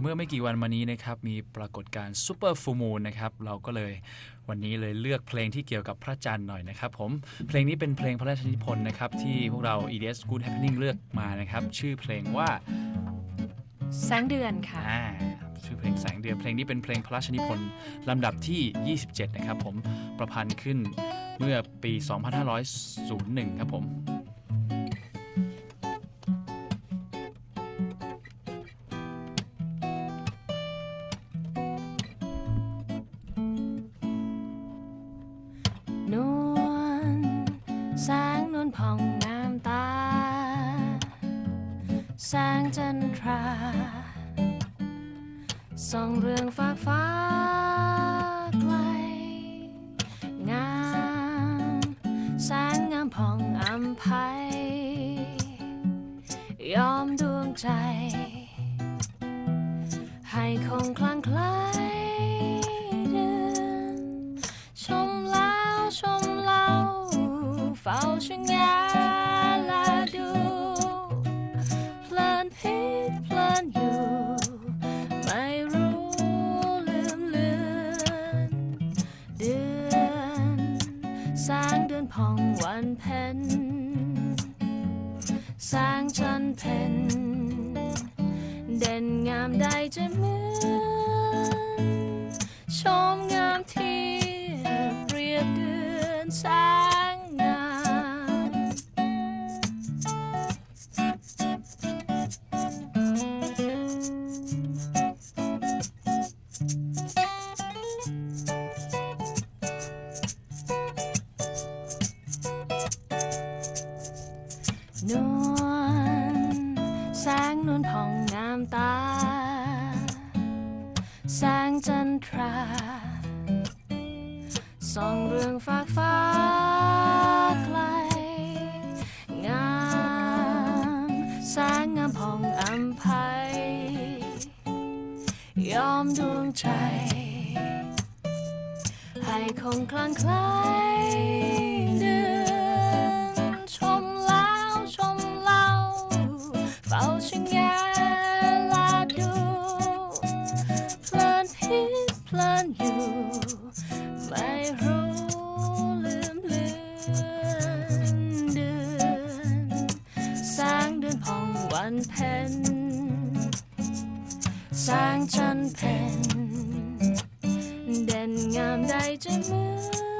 เมื่อไม่กี่วันมานี้นะครับมีปรากฏการณ์ซูเปอร์ฟูมูนนะครับเราก็เลยวันนี้เลยเลือกเพลงที่เกี่ยวกับพระจันทร์หน่อยนะครับผมเพลงนี้เป็นเพลงพระราชนิพนธ์นะครับที่พวกเรา EDS Good Happening เลือกมานะครับชื่อเพลงว่าแสงเดือนค่ะอ่าชื่อเพลงแสงเดือนเพลงนี้เป็นเพลงพระราชนิพนธ์ลำดับที่ 27 นะครับผมประพันธ์ขึ้นเมื่อปี 2501 ครับผม นวลแสงนวลผ่องงามตา แสงจันทราส่องเรืองฟ้ากฟ้าไกล งามแสงงามผ่องอัมภัยยอมดวงใจ ให้คงคลั่งคล้เชะงาและดูเพลินพิษเพลินอยู่ ไม่รู้ลืมเลือนเดือนแสงเดือนผ่องวันเพ็ญแสงจันเพ็ญเด่นงามใดจะเหมือ แสงนวลผ่องงามตา แสงจันทราส่องเรืองฟากฟ้าไกล งามแสงงามผ่องอัมภัย ยอมดวงใจ ให้คงคลังคล้เเฝ้าชะแงและดูเพลินพิษเพลินอยู่ ไม่รู้ลืมเลือนเดือนแสงเดือนผ่องวันเพ็ญแสงจันทร์เพ็ญเด่นงามใดจะเหมือน